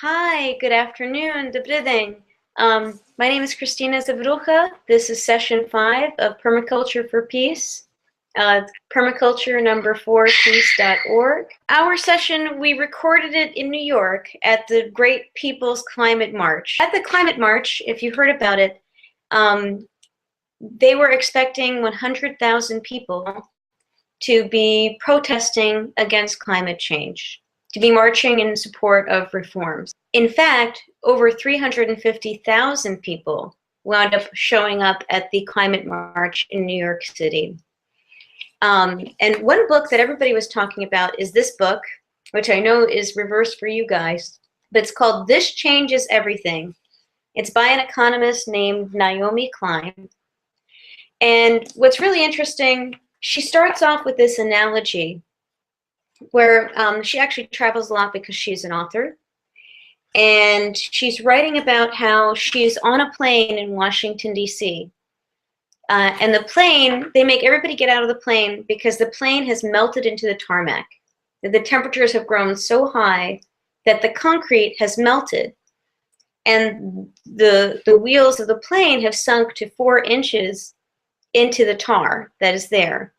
Hi, good afternoon. Um, my name is Christina Zawierucha. This is session five of Permaculture for Peace, uh, permaculture number four, peace.org. Our session, we recorded it in New York at the Great People's Climate March. At the Climate March, if you heard about it, um, they were expecting 100,000 people to be protesting against climate change, to be marching in support of reforms. In fact, over 350,000 people wound up showing up at the climate march in New York City. Um, and one book that everybody was talking about is this book, which I know is reversed for you guys, but it's called This Changes Everything. It's by an economist named Naomi Klein. And what's really interesting, she starts off with this analogy where um, she actually travels a lot because she's an author. And she's writing about how she's on a plane in Washington, D.C. Uh, and the plane, they make everybody get out of the plane because the plane has melted into the tarmac. The temperatures have grown so high that the concrete has melted. And the, the wheels of the plane have sunk to four inches into the tar that is there.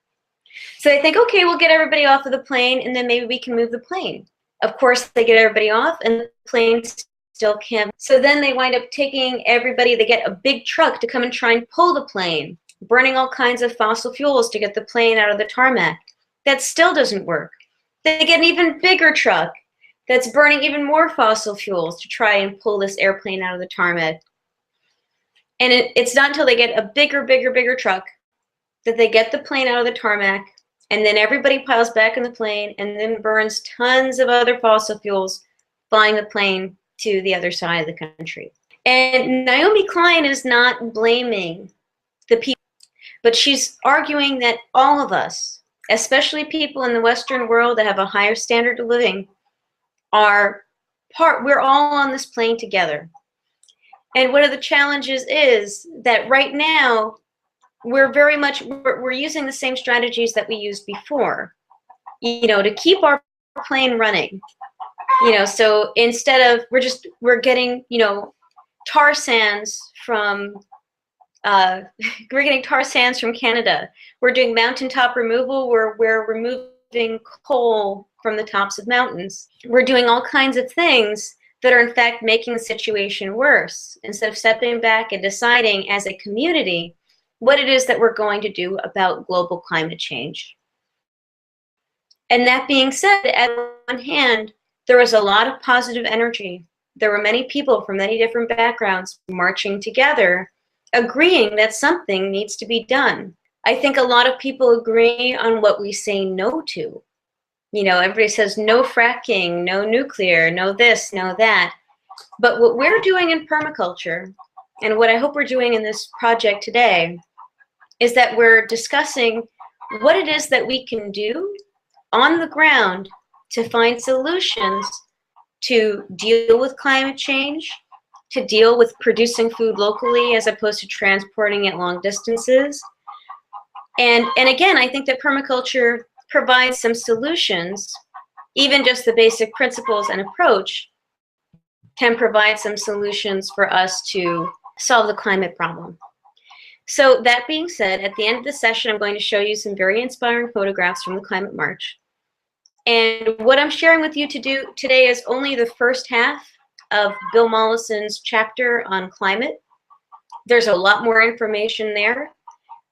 So they think, okay, we'll get everybody off of the plane and then maybe we can move the plane. Of course, they get everybody off and the plane still can't. So then they wind up taking everybody, they get a big truck to come and try and pull the plane, burning all kinds of fossil fuels to get the plane out of the tarmac. That still doesn't work. They get an even bigger truck that's burning even more fossil fuels to try and pull this airplane out of the tarmac. And it, it's not until they get a bigger, bigger, bigger truck that they get the plane out of the tarmac, and then everybody piles back in the plane and then burns tons of other fossil fuels, flying the plane to the other side of the country. And Naomi Klein is not blaming the people, but she's arguing that all of us, especially people in the Western world that have a higher standard of living, are part, we're all on this plane together. And one of the challenges is that right now, we're very much, we're, we're using the same strategies that we used before, you know, to keep our plane running. You know, so instead of, we're just, we're getting, you know, tar sands from, uh, we're getting tar sands from Canada. We're doing mountaintop removal where we're removing coal from the tops of mountains. We're doing all kinds of things that are in fact making the situation worse instead of stepping back and deciding as a community what it is that we're going to do about global climate change. And that being said, at one hand, there was a lot of positive energy. There were many people from many different backgrounds marching together, agreeing that something needs to be done. I think a lot of people agree on what we say no to you know, everybody says no fracking, no nuclear, no this, no that. But what we're doing in permaculture, and what I hope we're doing in this project today, is that we're discussing what it is that we can do on the ground to find solutions to deal with climate change, to deal with producing food locally as opposed to transporting it long distances. And, and again, I think that permaculture provides some solutions, even just the basic principles and approach can provide some solutions for us to solve the climate problem. So that being said, at the end of the session, I'm going to show you some very inspiring photographs from the Climate March. And what I'm sharing with you to do today is only the first half of Bill Mollison's chapter on climate. There's a lot more information there.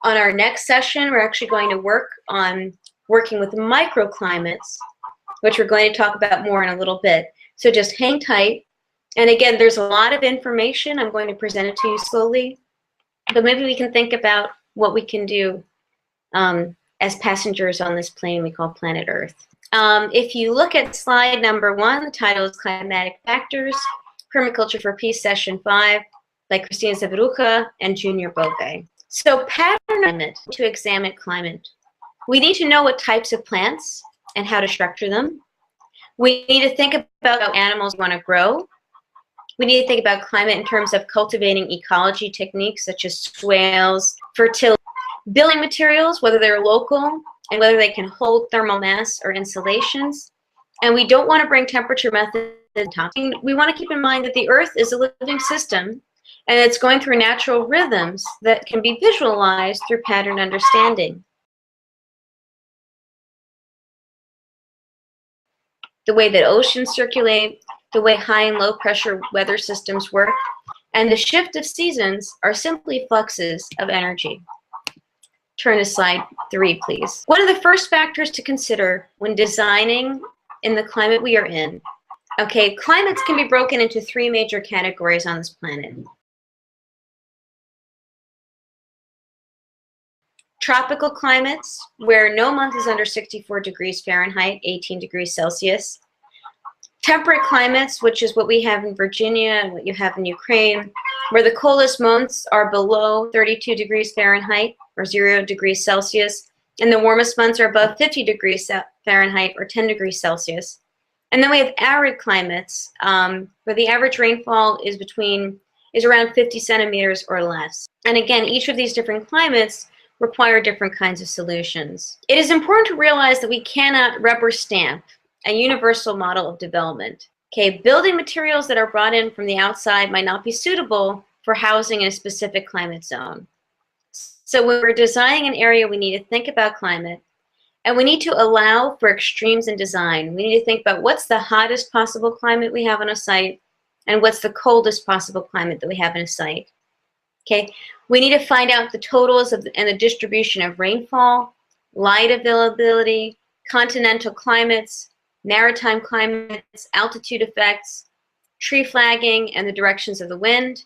On our next session, we're actually going to work on working with microclimates, which we're going to talk about more in a little bit. So just hang tight. And again, there's a lot of information. I'm going to present it to you slowly. But maybe we can think about what we can do um, as passengers on this plane we call planet Earth. Um, if you look at slide number one, the title is Climatic Factors, Permaculture for Peace, Session 5, by Christina Zawierucha and Junior Bove. So pattern to examine climate. We need to know what types of plants and how to structure them. We need to think about how animals want to grow. We need to think about climate in terms of cultivating ecology techniques such as swales, fertility, building materials, whether they're local and whether they can hold thermal mass or insulations. And we don't want to bring temperature methods. We want to keep in mind that the Earth is a living system and it's going through natural rhythms that can be visualized through pattern understanding. The way that oceans circulate, the way high and low pressure weather systems work, and the shift of seasons are simply fluxes of energy. Turn to slide three, please. One of the first factors to consider when designing in the climate we are in. Okay, climates can be broken into three major categories on this planet. Tropical climates, where no month is under 64 degrees Fahrenheit, 18 degrees Celsius. Temperate climates, which is what we have in Virginia and what you have in Ukraine, where the coldest months are below 32 degrees Fahrenheit or 0 degrees Celsius, and the warmest months are above 50 degrees Fahrenheit or 10 degrees Celsius. And then we have arid climates, um, where the average rainfall is between is around 50 centimeters or less. And again, each of these different climates require different kinds of solutions. It is important to realize that we cannot rubber stamp a universal model of development. Okay, building materials that are brought in from the outside might not be suitable for housing in a specific climate zone. So when we're designing an area, we need to think about climate and we need to allow for extremes in design. We need to think about what's the hottest possible climate we have on a site and what's the coldest possible climate that we have in a site. Okay, we need to find out the totals of and the distribution of rainfall, light availability, continental climates, maritime climates, altitude effects, tree flagging, and the directions of the wind,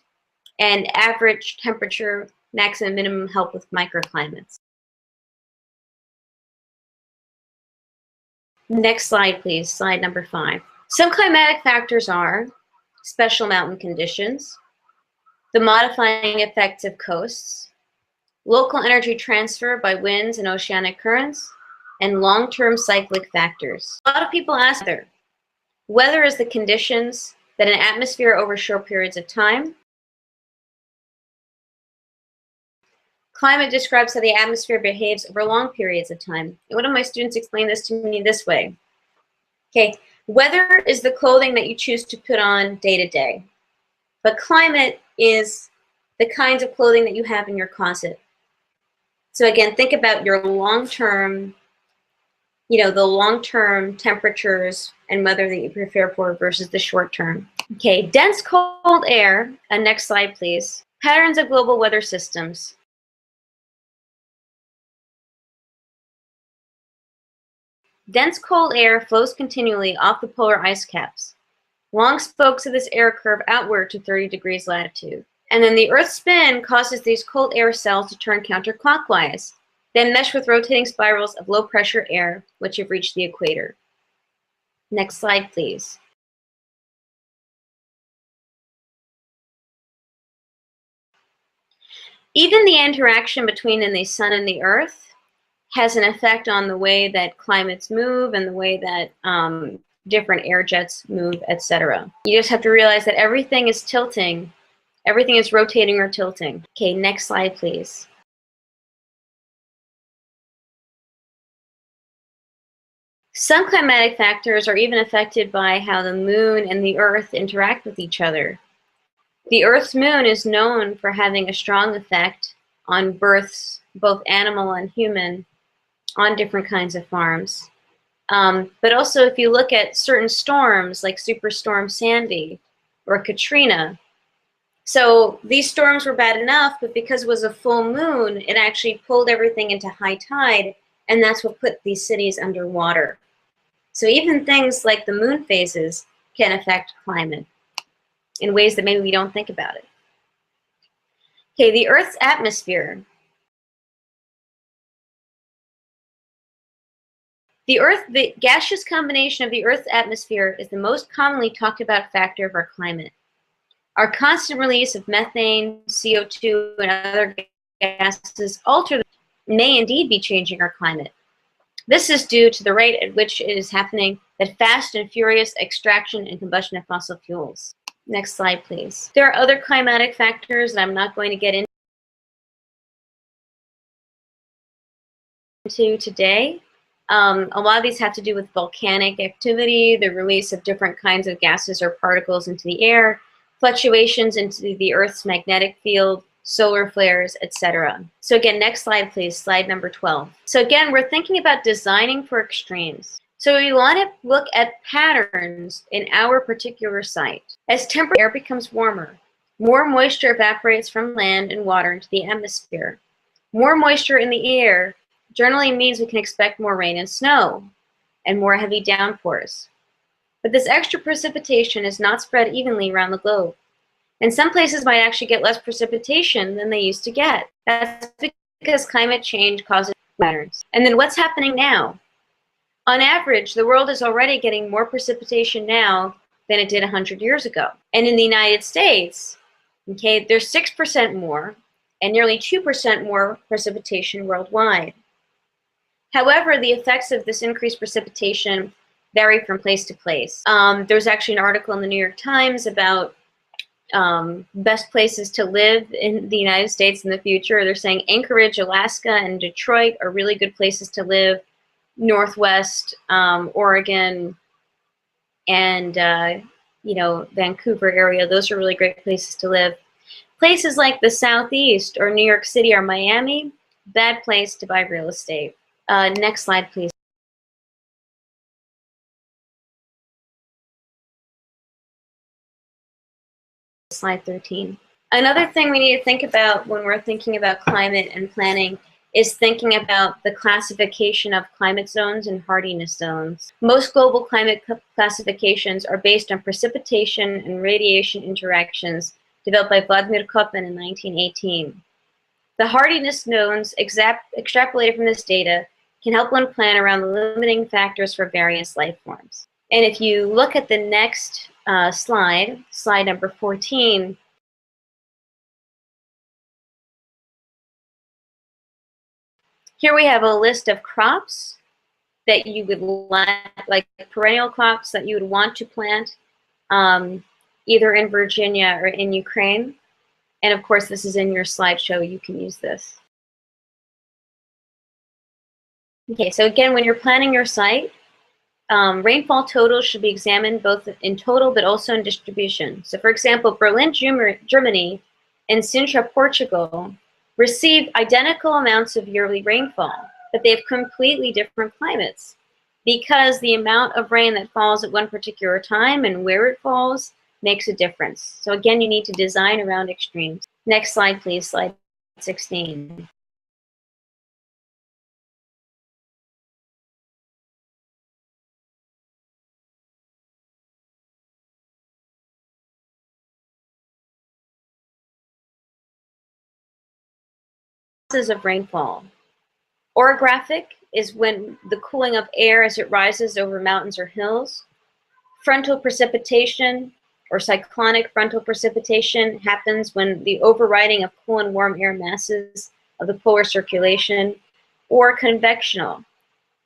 and average temperature, maximum minimum help with microclimates. Next slide, please, slide number five. Some climatic factors are special mountain conditions, the modifying effects of coasts, local energy transfer by winds and oceanic currents, and long-term cyclic factors. A lot of people ask whether. Weather is the conditions that an atmosphere over short periods of time. Climate describes how the atmosphere behaves over long periods of time. And one of my students explained this to me this way. Okay, weather is the clothing that you choose to put on day to day. But climate is the kinds of clothing that you have in your closet. So again, think about your long-term, you know, the long-term temperatures and weather that you prepare for versus the short-term. Okay, dense cold air, and next slide, please. Patterns of global weather systems. Dense cold air flows continually off the polar ice caps. Long spokes of this air curve outward to 30 degrees latitude. And then the Earth's spin causes these cold air cells to turn counterclockwise, then mesh with rotating spirals of low pressure air, which have reached the equator. Next slide, please. Even the interaction between the sun and the earth has an effect on the way that climates move and the way that um, different air jets move, etc. You just have to realize that everything is tilting. Everything is rotating or tilting. Okay, next slide, please. Some climatic factors are even affected by how the moon and the earth interact with each other. The earth's moon is known for having a strong effect on births, both animal and human, on different kinds of farms. Um, but also, if you look at certain storms like Superstorm Sandy or Katrina, so these storms were bad enough, but because it was a full moon, it actually pulled everything into high tide, and that's what put these cities underwater. So even things like the moon phases can affect climate in ways that maybe we don't think about it. Okay, the Earth's atmosphere The Earth, the gaseous combination of the Earth's atmosphere is the most commonly talked about factor of our climate. Our constant release of methane, CO2, and other gases alter may indeed be changing our climate. This is due to the rate at which it is happening, that fast and furious extraction and combustion of fossil fuels. Next slide, please. There are other climatic factors that I'm not going to get into today. Um, a lot of these have to do with volcanic activity, the release of different kinds of gases or particles into the air, fluctuations into the Earth's magnetic field, solar flares, etc. So again, next slide, please, slide number 12. So again, we're thinking about designing for extremes. So we want to look at patterns in our particular site. As temperature air becomes warmer, more moisture evaporates from land and water into the atmosphere. More moisture in the air generally means we can expect more rain and snow and more heavy downpours. But this extra precipitation is not spread evenly around the globe. And some places might actually get less precipitation than they used to get. That's because climate change causes patterns. And then what's happening now? On average, the world is already getting more precipitation now than it did 100 years ago. And in the United States, okay, there's 6% more and nearly 2% more precipitation worldwide. However, the effects of this increased precipitation vary from place to place. Um, there was actually an article in the New York Times about um, best places to live in the United States in the future. They're saying Anchorage, Alaska, and Detroit are really good places to live. Northwest um, Oregon and uh, you know Vancouver area, those are really great places to live. Places like the Southeast or New York City or Miami, bad place to buy real estate. Uh, next slide, please. Slide 13. Another thing we need to think about when we're thinking about climate and planning is thinking about the classification of climate zones and hardiness zones. Most global climate classifications are based on precipitation and radiation interactions developed by Vladimir Koppen in 1918. The hardiness zones extrapolated from this data can help one plan around the limiting factors for various life forms. And if you look at the next uh, slide, slide number 14, here we have a list of crops that you would like, like perennial crops that you would want to plant um, either in Virginia or in Ukraine. And of course, this is in your slideshow. You can use this. Okay, so again, when you're planning your site, um, rainfall totals should be examined both in total but also in distribution. So for example, Berlin, Germany and Sintra, Portugal receive identical amounts of yearly rainfall, but they have completely different climates because the amount of rain that falls at one particular time and where it falls makes a difference. So again, you need to design around extremes. Next slide, please, slide 16. Of rainfall. Orographic is when the cooling of air as it rises over mountains or hills. Frontal precipitation or cyclonic frontal precipitation happens when the overriding of cool and warm air masses of the polar circulation. Or convectional,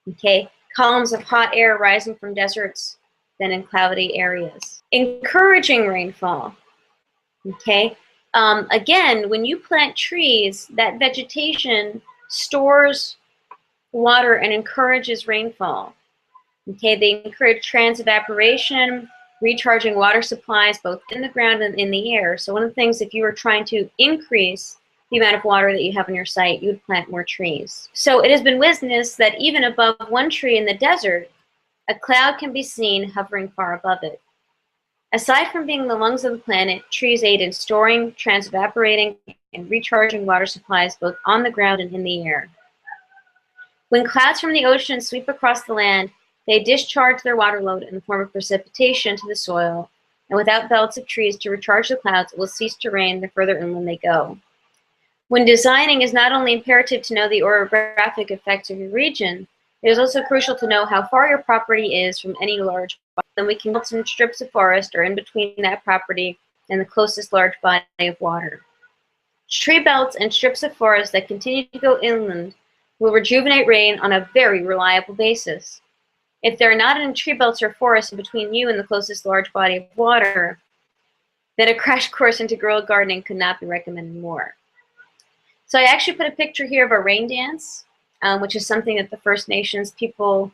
okay? Columns of hot air rising from deserts, then in cloudy areas. Encouraging rainfall, okay? Um, again, when you plant trees, that vegetation stores water and encourages rainfall. Okay, they encourage transevaporation, recharging water supplies both in the ground and in the air. So one of the things, if you were trying to increase the amount of water that you have on your site, you would plant more trees. So it has been witnessed that even above one tree in the desert, a cloud can be seen hovering far above it. Aside from being the lungs of the planet, trees aid in storing, transevaporating, and recharging water supplies both on the ground and in the air. When clouds from the ocean sweep across the land, they discharge their water load in the form of precipitation to the soil, and without belts of trees to recharge the clouds, it will cease to rain the further inland they go. When designing, is not only imperative to know the orographic effects of your region, it is also crucial to know how far your property is from any large then we can build some strips of forest or in between that property and the closest large body of water. Tree belts and strips of forest that continue to go inland will rejuvenate rain on a very reliable basis. If there are not any tree belts or forests between you and the closest large body of water, then a crash course into guerrilla gardening could not be recommended more. So I actually put a picture here of a rain dance. um, which is something that the First Nations people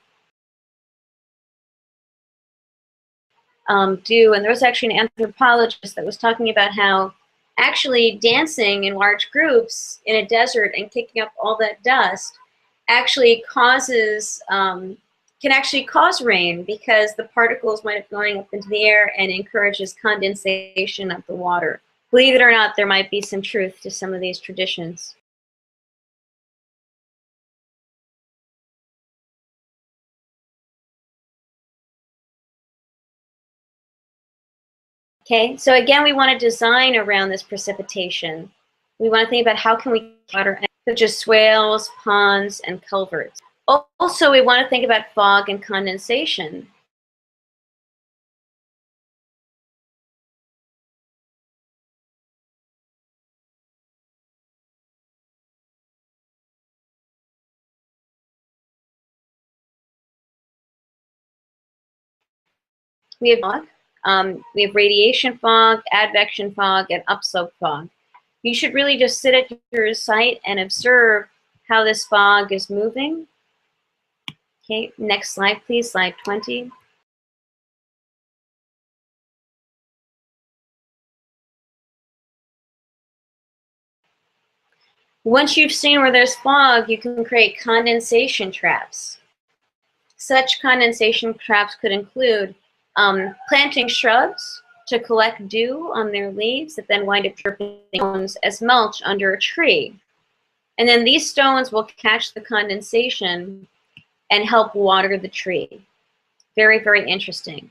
um, do. And there was actually an anthropologist that was talking about how actually dancing in large groups in a desert and kicking up all that dust actually causes um, can actually cause rain because the particles wind up going up into the air and encourages condensation of the water. Believe it or not, there might be some truth to some of these traditions. Okay, so again, we want to design around this precipitation. We want to think about how can we water such as swales, ponds, and culverts. Also, we want to think about fog and condensation. We have fog, um, we have radiation fog, advection fog, and upslope fog. You should really just sit at your site and observe how this fog is moving. Okay, next slide, please, slide 20. Once you've seen where there's fog, you can create condensation traps. Such condensation traps could include um, planting shrubs to collect dew on their leaves that then wind up dripping stones as mulch under a tree. And then these stones will catch the condensation and help water the tree. Very, very interesting.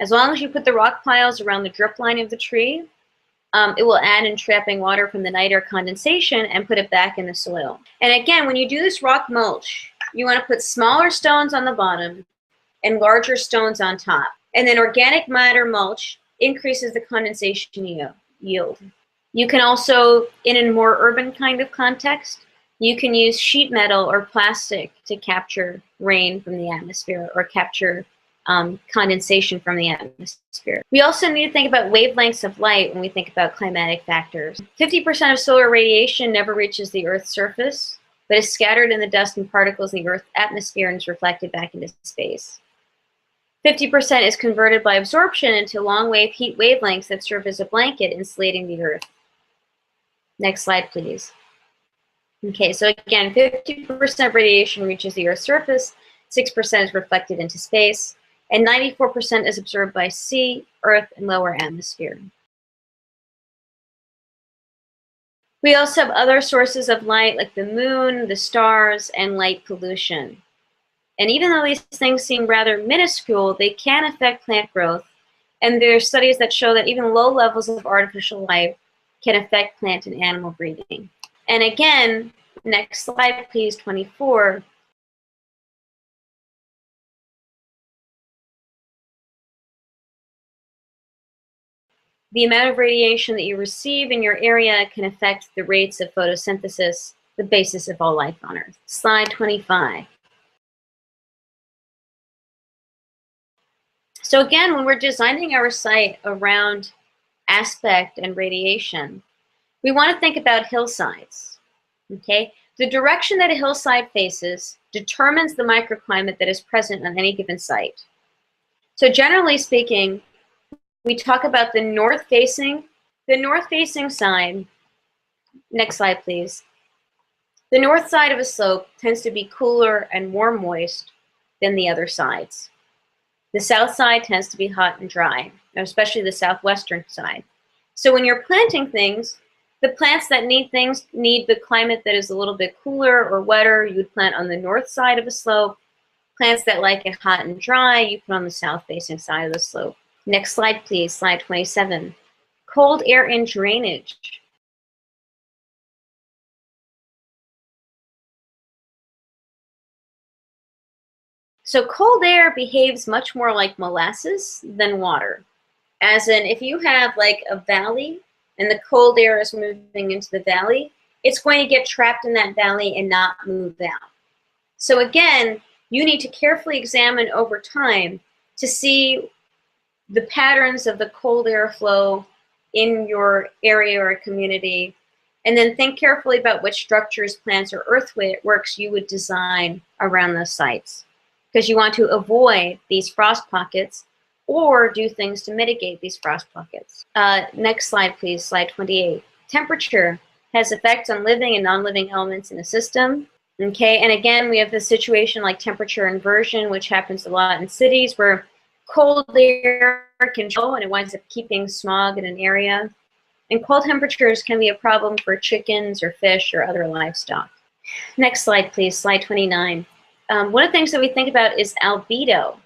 As long as you put the rock piles around the drip line of the tree, um, it will add in trapping water from the night air condensation and put it back in the soil. And again, when you do this rock mulch, you want to put smaller stones on the bottom and larger stones on top. And then organic matter mulch increases the condensation yield. You can also, in a more urban kind of context, you can use sheet metal or plastic to capture rain from the atmosphere or capture um, condensation from the atmosphere. We also need to think about wavelengths of light when we think about climatic factors. 50% of solar radiation never reaches the Earth's surface, but is scattered in the dust and particles in the Earth's atmosphere and is reflected back into space. 50% is converted by absorption into long-wave heat wavelengths that serve as a blanket insulating the Earth. Next slide, please. Okay, so again, 50% of radiation reaches the Earth's surface, 6% is reflected into space, and 94% is absorbed by sea, earth, and lower atmosphere. We also have other sources of light like the moon, the stars, and light pollution. And even though these things seem rather minuscule, they can affect plant growth. And there are studies that show that even low levels of artificial light can affect plant and animal breeding. And again, next slide, please, 24. The amount of radiation that you receive in your area can affect the rates of photosynthesis, the basis of all life on Earth. Slide 25. So again, when we're designing our site around aspect and radiation, we want to think about hillsides, okay? The direction that a hillside faces determines the microclimate that is present on any given site. So generally speaking, we talk about the north-facing, the north-facing side, next slide please. The north side of a slope tends to be cooler and more moist than the other sides. The south side tends to be hot and dry, especially the southwestern side. So when you're planting things, the plants that need things need the climate that is a little bit cooler or wetter, you would plant on the north side of a slope. Plants that like it hot and dry, you put on the south facing side of the slope. Next slide, please, slide 27. Cold air and drainage. So cold air behaves much more like molasses than water. As in, if you have like a valley and the cold air is moving into the valley, it's going to get trapped in that valley and not move out. So again, you need to carefully examine over time to see the patterns of the cold air flow in your area or community And then think carefully about which structures, plants, or earthworks you would design around those sites. Because you want to avoid these frost pockets or do things to mitigate these frost pockets. Uh, next slide, please, slide 28. Temperature has effects on living and non-living elements in a system. Okay, and again, we have the situation like temperature inversion, which happens a lot in cities where cold air can show and it winds up keeping smog in an area. And cold temperatures can be a problem for chickens or fish or other livestock. Next slide, please, slide 29. Um, one of the things that we think about is albedo.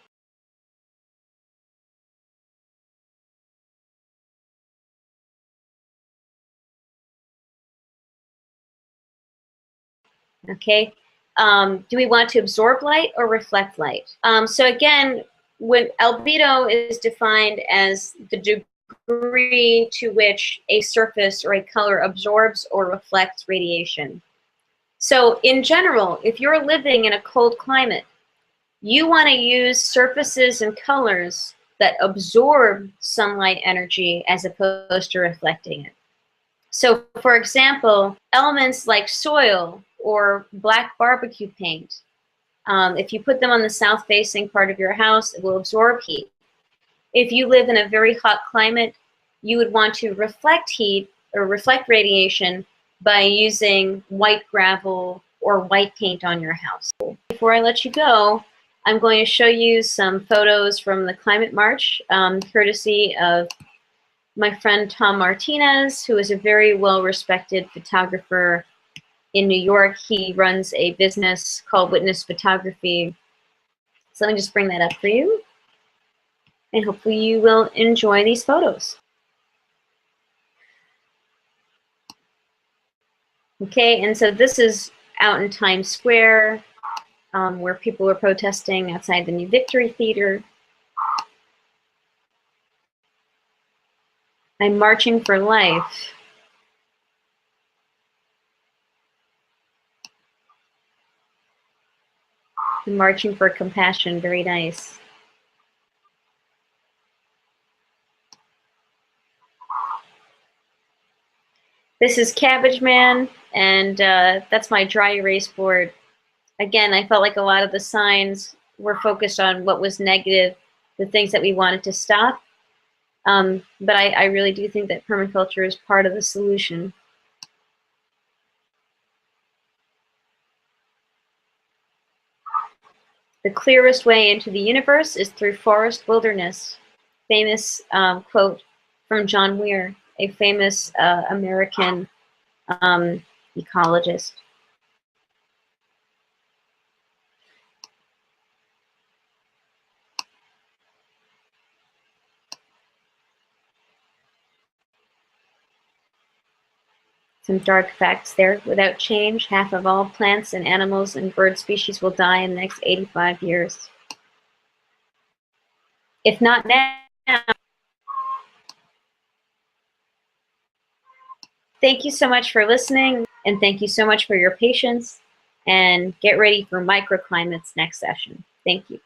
Okay, um, do we want to absorb light or reflect light? Um, so again, when albedo is defined as the degree to which a surface or a color absorbs or reflects radiation. So in general, if you're living in a cold climate, you want to use surfaces and colors that absorb sunlight energy as opposed to reflecting it. So for example, elements like soil or black barbecue paint, um, if you put them on the south facing part of your house, it will absorb heat. If you live in a very hot climate, you would want to reflect heat or reflect radiation by using white gravel or white paint on your house. Before I let you go, I'm going to show you some photos from the Climate March, um, courtesy of my friend Tom Martinez, who is a very well-respected photographer in New York. He runs a business called Witness Photography. So let me just bring that up for you. And hopefully you will enjoy these photos. Okay, and so this is out in Times Square um, where people were protesting outside the New Victory Theater. I'm marching for life. I'm Marching for Compassion, very nice. This is Cabbage Man, and uh, that's my dry erase board. Again, I felt like a lot of the signs were focused on what was negative, the things that we wanted to stop. Um, but I, I really do think that permaculture is part of the solution. The clearest way into the universe is through forest wilderness. Famous um, quote from John Muir, a famous uh, American um, ecologist. Some dark facts there. Without change, half of all plants and animals and bird species will die in the next 85 years. If not now, thank you so much for listening and thank you so much for your patience and get ready for microclimates next session. Thank you.